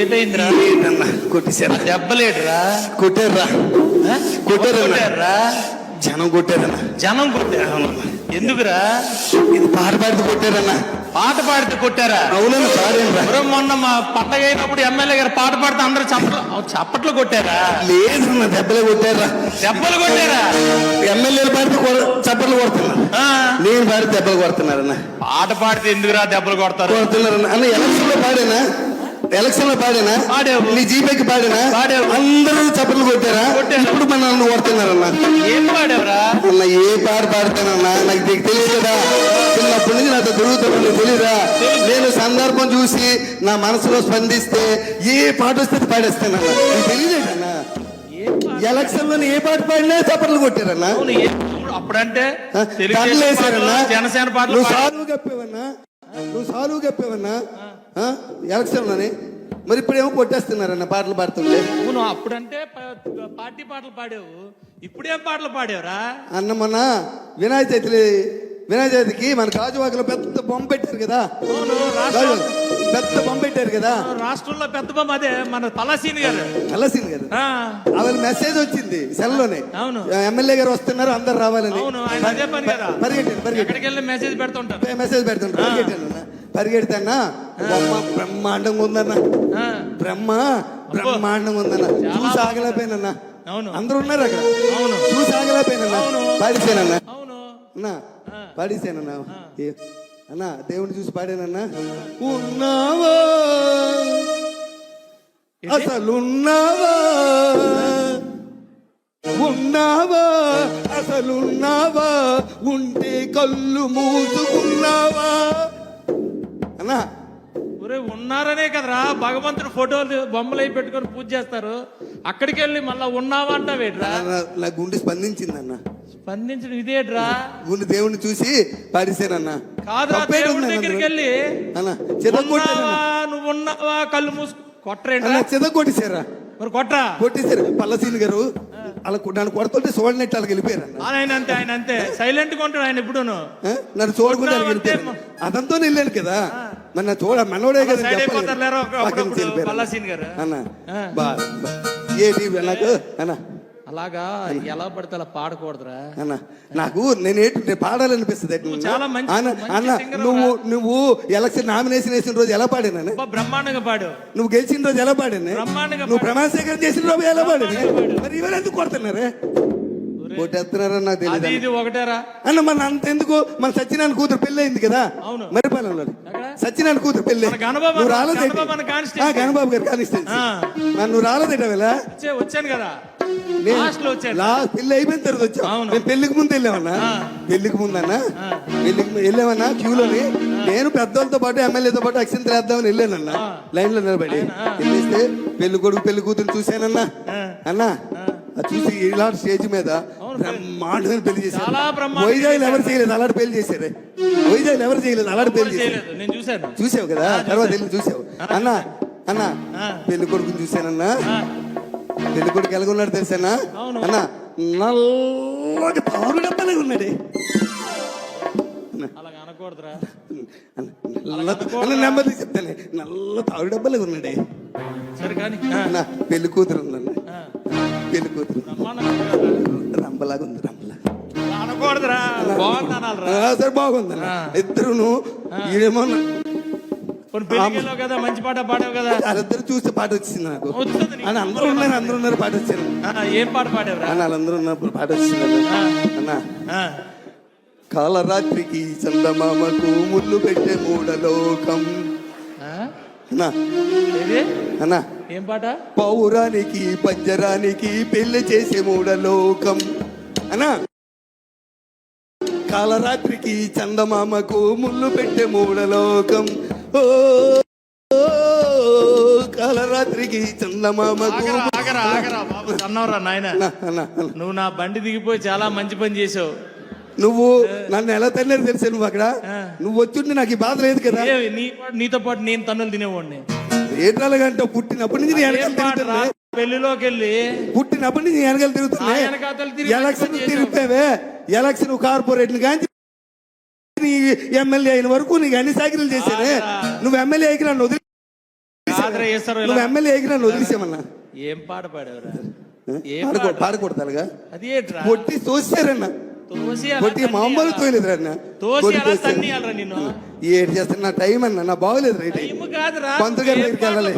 ఏటైందిరా ఏంటన్నా కొట్టేశారా? కొట్టారా? జనం కొట్టారన్నా. జనం కొట్టారు ఎందుకురా? ఇది పాట పాడితే కొట్టారన్నా. పాట పాడితే కొట్టారా? అవునన్నా పాడేనరా మొన్న మా పండగ అయినప్పుడు ఎమ్మెల్యే గారు పాట పాడితే అందరూ చప్పట్లు చప్పట్లు కొట్టారా? లేదన్నా దెబ్బలే కొట్టారా? దెబ్బలు కొట్టారా? ఎమ్మెల్యేలు పాడితే చప్పట్లు కొడుతున్నారు నేను పాడితే దెబ్బలు కొడుతున్నారన్నా. పాట పాడితే ఎందుకురా దెబ్బలు కొడతారు? కొడుతున్నారన్నా. అన్న ఎలక్షన్లో పాడేనా? ఎలక్షన్లో పాడేనా? పాడావు. నీ జీపేకి పాడేనా? పాడావు. అందరూ చప్పట్లు కొట్టారా. ఇప్పుడు మన నన్ను కొడుతున్నారన్నా? ఏం పాడావురా? అన్న ఏ పాట పాడతానన్నా? నాకు నీకు తెలుసు కదా చిన్నప్పటి నుంచి నాతో తిరుగుతున్నా తెలీదా. నేను సందర్భం చూసి నా మనసులో స్పందిస్తే ఏ పాట వస్తే పాడేస్తానన్నా? నీకు తెలియదేటన్నా? ఎలక్షన్లో ఏ పాట పాడినా చప్పట్లు కొట్టారన్నా? అప్పుడంటే జనసేన పాటలు నువ్వు. సాలువు కప్పేవన్నా నువ్వు సాలువు కప్పేవన్నా ఆ? ఎలక్షన్లోని మరి ఇప్పుడేమో కొట్టేస్తున్నారన్న పాటలు పాడుతుంటే. అవును అప్పుడంటే ప- పార్టీ పాటలు పాడావు. ఇప్పుడేం పాటలు పాడావురా? అన్న మొన్న వినాయక చవితి వినాయక చవితికి మన గాజువాకలో పెద్ద బొమ్మ పెట్టారు కదా. అవును రాష్ట్ర గాజు పెద్ద బొమ్మ పెట్టారు కదా. రాష్ట్రంలో పెద్ద బొమ్మ అదే మన తలసీని గారు. కలసింది కదా ఆ, ఆవిడ మెసేజ్ వచ్చింది సెల్లోనే. అవును. ఎమ్మెల్యే గారు వస్తున్నారు అందరు రావాలని. అవును ఆయన అదే పని కదా. ఎక్కడికి వెళ్ళి మెసేజ్ పెడుతుంటారు. మెసేజ్ పెడతాను పరిగెట్టాను అన్న. పరిగెడతానా? బొమ్మ బ్రహ్మాండంగా ఉందన్న. బ్రహ్మ బ్రహ్మాండంగా ఉందన్న. చూసి ఆగలేకపోయినన్నా. అవును. అందరూ ఉన్నారు అక్కడ? అవును. చూసి ఆగలేకపోయినన్నా. అవును. పాడిసానన్నా అవును. అన్నా. పాడిసానన్నా అన్నా దేవుని చూసి పాడానన్నా. ఉన్నావా? అసలున్నావా? ఉన్నావా? అసలున్నావా? ఉంటే కళ్ళు మూసుకున్నావా? అన్నా? ఒరే ఉన్నారనే కదరా. భగవంతుడు ఫోటోలు బొమ్మలు అయి పెట్టుకొని పూజ చేస్తారు. అక్కడికి వెళ్ళి మళ్ళా ఉన్నావా అంటావేట్రా నా- గుండె స్పందించిందన్న. స్పందించడం ఇదేట్రా? గుండె దేవుని చూసి పాడిసానన్నా కాదురా దేవుడి దగ్గరికి. వెళ్ళి. అన్న ఉన్నావా నువ్వు ఉన్నావా? కళ్ళు మూసు కొట్టరేంట్రా? అన్న చితగొట్టేశారా మరి కొట్టరా? కొట్టేశారు. పల్లసీని గారు అలా నన్ను కొడుతుంటే చూడనట్టు వాళ్ళకి వెళ్ళిపోయారు అన్న ఆయన అంతే ఆయన అంతే. సైలెంట్గా ఉంటాడు ఆయన ఎప్పుడును? నన్ను చూడకుండా అదంతా వెళ్ళాను కదా. మరి నా చూడ మనోడే కదా అన్న. బా. ఏంటి నాకు అన్న. అలాగా? ఎలా పడితే అలా పాడకూడదురా? అన్న నాకు నేను ఏంటి పాడాలనిపిస్తుంది నువ్వు చాలా మంచి- అన్న నువ్వు నువ్వు ఎలక్షన్ నామినేషన్ వేసిన రోజు ఎలా పాడాను బ్రహ్మాండంగా పాడు. నువ్వు గెలిచిన రోజు ఎలా పాడాను బ్రహ్మాండంగా నువ్వు ప్రమాణ స్వీకారం చేసిన రోజు ఎలా పాడాను. మరి ఇవాళ ఎందుకు కొడుతున్నారే? కొట్టేస్తున్నారని నాకు తెలియదు ఇది ఒకటేరా అన్న మన అంత ఎందుకు మన సత్యనారాయణ కూతురు పెళ్ళి అయింది కదా అవును. మరిపాలెంలో? సత్యనారాయణ కూతురు గణబాబు నువ్వు అన్న- రాలేదేంటి? గణబాబు అన్న గారు. మరి నువ్వు రాలేదేట వేళ వచ్చే వచ్చాను కదా పెళ్ళి అయిపోయిన తర్వాత. మేము పెళ్ళికి ముందు వెళ్ళామన్నా. పెళ్ళికి ముందన్నా ఆ. పెళ్ళికి వెళ్ళామన్నా క్యూలోని నేను పెద్దోళ్ళతో పాటు ఎమ్మెల్యేతో పాటు అక్షంత వేద్దామని వెళ్ళానన్నా ఆ. లైన్లో నిలబడి. వెళ్ళేస్తే పెళ్ళి కొడుకు పెళ్ళి కూతురు చూశానన్నా. అన్నా చూసి ఇలాంటి స్టేజ్ మీద. బ్రహ్మాండమైన పెళ్ళి చేశారు. వైజాగ్ ఎవరు చేయలేదు అలాంటి పెళ్ళి చేశారు? వైజాగ్ ఎవరు చేయలేదు అలాంటి పెళ్ళి చేశారు? చేయలేదు నేను చూశాను. చూసావు కదా? తర్వాత. వెళ్ళి చూసావు. అన్న అన్న. పెళ్ళి కొడుకుని చూశానన్నా? పెళ్ళి కొడుకు ఎలాగున్నాడు తెలుసానా. అన్న నల్లటి పాలు డబ్బాలే ఉన్నాడే. నల్ల నెమ్మది చెప్తానే నల్ల తాడు డబ్బాలే ఉన్నాడే. సరే కానీ ఆ, అన్న పెళ్ళి కూతురు ఉందన్న. పెళ్ళి కూతురు. ఉంది. రంబలాగా ఉంది రంబలా అలా అనకూడదురా బాగుంది అనాలిరా సరే. ఇద్దరును కదా మంచి పాట పాడావు కదా. వాళ్ళిద్దరు చూస్తే పాట వచ్చింది నాకు. అని అందరూ ఉన్నారు అందరూ ఉన్నారు పాట వచ్చింది. ఆ, ఏం పాట పాడావురా? అన్న వాళ్ళందరూ ఉన్నప్పుడు పాట వచ్చింది. అన్న. కాలరాత్రికి చందమామకు ముళ్ళు పెట్టే మూడలోకం? అన్నా. ఏం పాట? పౌరానికి పంజరానికి పెళ్ళి చేసే మూడలోకం అన్నా. కాలరాత్రికి చందమామకు ముళ్ళు పెట్టే మూడలోకం ఓ కాలరాత్రికి చందమామకు ఆగరా ఆగరా బాబు అన్నవరా నాయన. నువ్వు నా బండి దిగిపోయి చాలా మంచి పని చేసావు. నువ్వు నన్ను ఎలా తల్లేదు తెలుసా నువ్వు అక్కడ. నువ్వు వచ్చింది నాకు ఈ బాధ లేదు కదా. నీతో పాటు నేను తన్నులు తినేవాడిని. ఏటాలుగంటే పుట్టినప్పటి నుంచి నీ వెనకాల పెళ్ళిలోకి వెళ్ళి పుట్టినప్పటి నుంచి వెనకాల తిరుగుతున్నా ఆ వెనకాతల తిరిగి ఎలక్షన్ తిరిగిపోయావే. ఎలక్షన్ కార్పొరేట్ కానీ ఎమ్మెల్యే అయిన వరకు నీకు అన్ని చేశానే. ఆగరా. నువ్వు ఎమ్మెల్యే అయికి నన్ను ఇలా. నువ్వు ఎమ్మెల్యే ఎగిరా నువ్వు వదిలేసామన్నా? ఏం పాట పాడావురా? పాడకూడదు అది ఏంట్రా? కొట్టి తోసారన్న. తోసి అలా కొట్టి? మామూలు తన్నియాలరా నిన్ను. ఏడు చేస్తాను నా టైం అన్న నా బాగోలేదు రైట్. పంతులు గారి దగ్గరికి వెళ్ళాలి?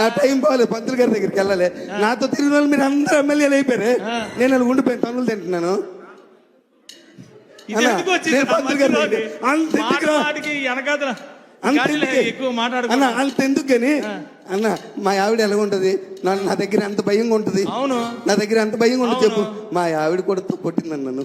నా టైం బాగోలేదు పంతులు గారి దగ్గరికి వెళ్ళాలి. నాతో తిరిగిన వాళ్ళు మీరు అందరూ ఎమ్మెల్యేలు అయిపోయారు. నేను అలా ఉండిపోయాను తనులు తింటున్నాను. అంత ఎందుకే? ఎక్కువ అన్న మాట్లాడుకో అంత ఎందుకు కానీ? అన్న మా ఆవిడ ఎలా ఉంటది నా దగ్గర ఎంత భయంగా ఉంటది? అవును. నా దగ్గర ఎంత భయంగా ఉంటుంది చెప్పు. మా ఆవిడ కూడా కొట్టిందన్న నన్ను.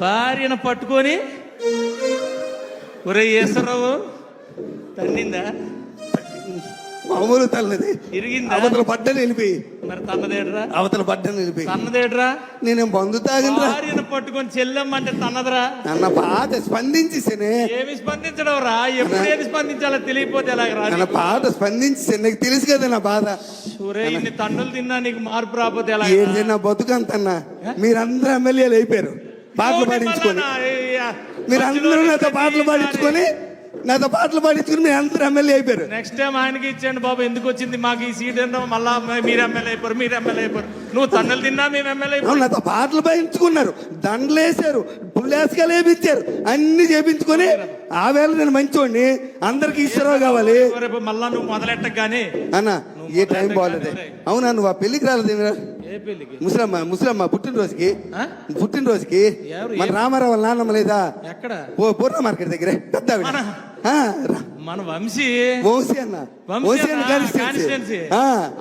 భార్యను పట్టుకొని ఒరే ఈశ్వరరావు తన్నిందా? మామూలు తల్లది. ఇరిగిందా? అవతల పడ్డని వెళ్ళిపోయి మరి తన్నదేట్రా అవతల పడ్డని వెళ్ళిపోయి తన్నదేట్రా నేను బంధు తాగినరా భార్యను పట్టుకొని చెల్లెమ్మంటే తన్నదరా? అన్న పాట స్పందించేసానే. ఏమి స్పందించడం రా ఎప్పుడు ఏది స్పందించాలో తెలియపోతే ఎలాగరా? అన్న పాట స్పందించేసాను. నాకు తెలుసు కదా నా బాధ. ఒరే ఇన్ని తండ్రులు తిన్నా నీకు మార్పు రాకపోతే ఎలా ఏంటి నా బతుకంతన్నా మీరందరూ ఎమ్మెల్యేలు అయిపోయారు. పాటలు పాడించుకొని. మీరందరూ నాతో పాటలు పాడించుకొని నాతో పాటలు పాడించుకొని మీరు అందరూ ఎమ్మెల్యే అయిపోయారు. నెక్స్ట్ టైం ఆయనకి ఇచ్చేయండి బాబు ఎందుకు వచ్చింది? మాకు ఈ సీట్ ఏంటో మళ్ళా మీరు ఎమ్మెల్యే అయిపోరు మీరు ఎమ్మెల్యే అయిపోరు. నువ్వు తన్నులు తిన్నా మేము ఎమ్మెల్యే అవును నాతో పాటలు పాడించుకున్నారు. దండలేసారు పుల్లేసుగా లేపించారు అన్ని చేపించుకొని ఆ వేళ నేను మంచోడిని. అందరికి ఈశ్వరరావు కావాలి. రేపు? మళ్ళా నువ్వు మొదలెట్టకు కానీ అన్న ఏ టైం బాగాలేదు. అవునా నువ్వు ఆ పెళ్ళికి రాలేదు పెళ్ళికి ముసలమ్మ ముసలమ్మ పుట్టినరోజుకి? పుట్టినరోజుకి? మన రామారావు వాళ్ళ నాన్నమ్మ లేదా? ఎక్కడ? ఓ పూర్ణ మార్కెట్ దగ్గరే. పెద్ద. మన? వంశీ? వంశీ అన్న. వంశీ అన్న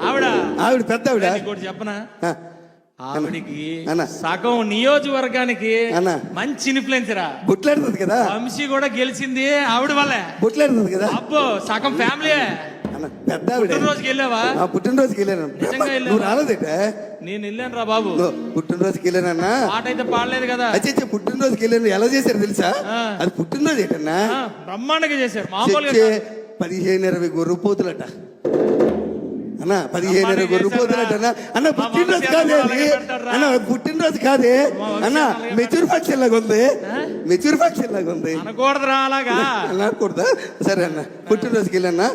ఆవిడ? ఆవిడ పెద్ద ఆవిడ. చెప్పనా? ఆవిడికి. సగం నియోజకవర్గానికి అన్న. మంచి ఇన్ఫ్లుయెన్సరా బుట్లాడుతుంది కదా? వంశీ కూడా గెలిచింది ఆవిడ వల్లే. బుట్లాడుతుంది కదా? అబ్బో సగం ఫ్యామిలీ పెద్ద పుట్టినరోజుకి వెళ్ళావా? పుట్టినరోజుకి వెళ్ళాను? నువ్వు రాలేదేట? నేను వెళ్ళాను రా బాబు. పుట్టినరోజుకి వెళ్ళానన్నా. పాట అయితే పాడలేదు కదా. అచ్చే పుట్టినరోజుకి వెళ్ళాను. ఎలా చేశారు తెలుసా. అది పుట్టినరోజు ఏంటన్నా? బ్రహ్మాండంగా చేశారు. మామూలుగా పదిహేను ఇరవై గొర్రె పోతులట. అన్న పదిహేను ఇరవై గొర్రె పోతులట అన్న. అన్న పుట్టినరోజు కాదే అన్న పుట్టినరోజు కాదే? అన్న మెచ్యూర్ ఫంక్షన్ లాగా ఉంది. మెచ్యూర్ ఫంక్షన్ లాగా ఉంది. అనకూడదురా అలాగా. అనకూడదా? సరే అన్న పుట్టినరోజుకి వెళ్ళన్నా.